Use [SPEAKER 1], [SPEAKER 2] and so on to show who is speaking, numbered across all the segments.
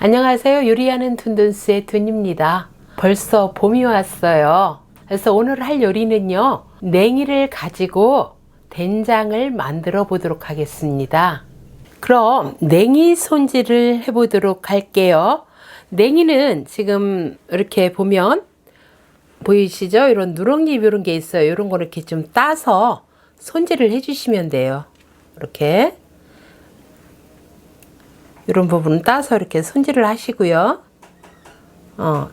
[SPEAKER 1] 안녕하세요. 요리하는 둔둔스의 둔입니다. 벌써 봄이 왔어요. 그래서 오늘 할 요리는요. 냉이를 가지고 된장을 만들어 보도록 하겠습니다. 그럼 냉이 손질을 해 보도록 할게요. 냉이는 지금 이렇게 보면 보이시죠? 이런 누렁잎 이런 게 있어요. 이런 거 이렇게 좀 따서 손질을 해 주시면 돼요. 이렇게 이런 부분은 따서 이렇게 손질을 하시고요. 어.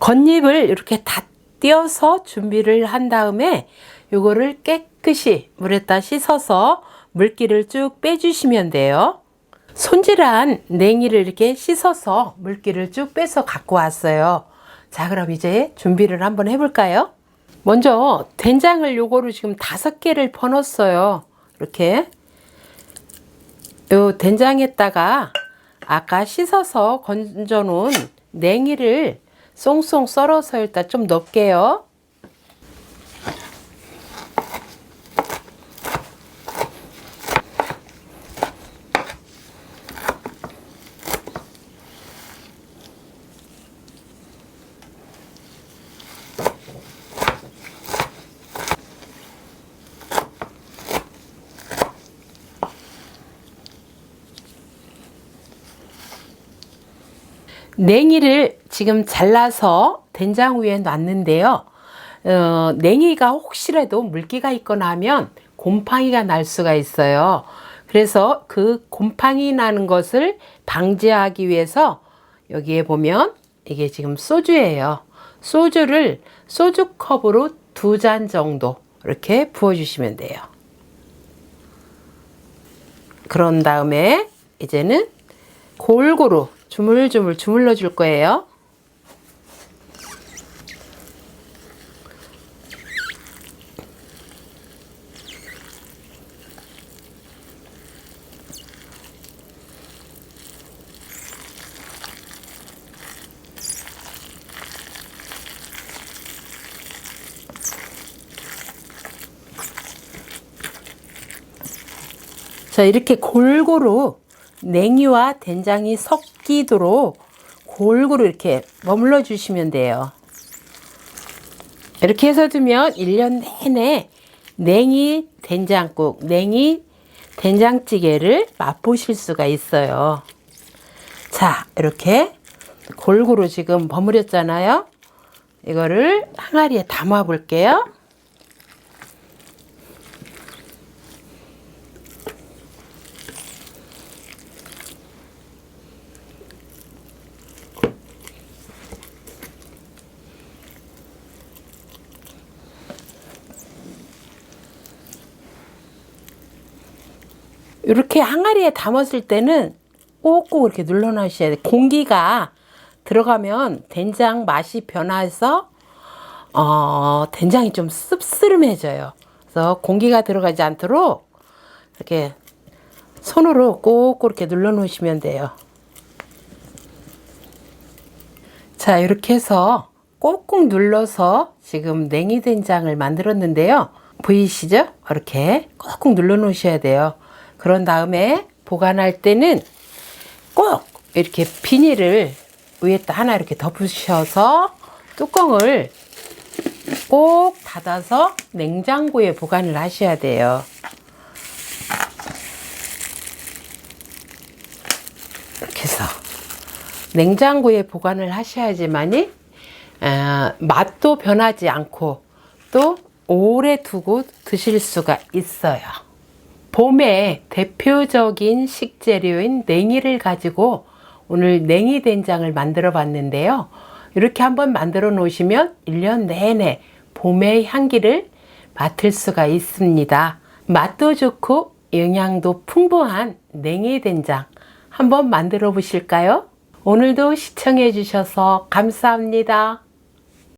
[SPEAKER 1] 겉잎을 이렇게 다 띄어서 준비를 한 다음에 요거를 깨끗이 물에다 씻어서 물기를 쭉 빼주시면 돼요. 손질한 냉이를 이렇게 씻어서 물기를 쭉 빼서 갖고 왔어요. 자, 그럼 이제 준비를 한번 해볼까요? 먼저 된장을 요거로 지금 다섯 개를 퍼넣었어요. 이렇게. 요 된장에다가 아까 씻어서 건져 놓은 냉이를 쏭쏭 썰어서 일단 좀 넣을게요. 냉이를 지금 잘라서 된장 위에 놨는데요. 어, 냉이가 혹시라도 물기가 있거나 하면 곰팡이가 날 수가 있어요. 그래서 그 곰팡이 나는 것을 방지하기 위해서 여기에 보면 이게 지금 소주예요. 소주를 소주 컵으로 두 잔 정도 이렇게 부어주시면 돼요. 그런 다음에 이제는 골고루 주물주물 주물러 줄 거예요. 자, 이렇게 골고루 냉이와 된장이 섞 이도록 골고루 이렇게 머물러 주시면 돼요. 이렇게 해서 두면 1년 내내 냉이 된장국, 냉이 된장찌개를 맛보실 수가 있어요. 자, 이렇게 골고루 지금 버무렸잖아요. 이거를 항아리에 담아 볼게요. 이렇게 항아리에 담았을 때는 꼭꼭 이렇게 눌러놔셔야 돼요. 공기가 들어가면 된장 맛이 변해서 어, 된장이 좀 씁쓸해져요. 그래서 공기가 들어가지 않도록 이렇게 손으로 꼭꼭 이렇게 눌러 놓으시면 돼요. 자, 이렇게 해서 꼭꼭 눌러서 지금 냉이 된장을 만들었는데요. 보이시죠? 이렇게 꼭꼭 눌러 놓으셔야 돼요. 그런 다음에 보관할 때는 꼭 이렇게 비닐을 위에다 하나 이렇게 덮으셔서 뚜껑을 꼭 닫아서 냉장고에 보관을 하셔야 돼요. 이렇게 해서 냉장고에 보관을 하셔야지만이 어, 맛도 변하지 않고 또 오래 두고 드실 수가 있어요. 봄의 대표적인 식재료인 냉이를 가지고 오늘 냉이 된장을 만들어 봤는데요. 이렇게 한번 만들어 놓으시면 1년 내내 봄의 향기를 맡을 수가 있습니다. 맛도 좋고 영양도 풍부한 냉이 된장 한번 만들어 보실까요? 오늘도 시청해 주셔서 감사합니다.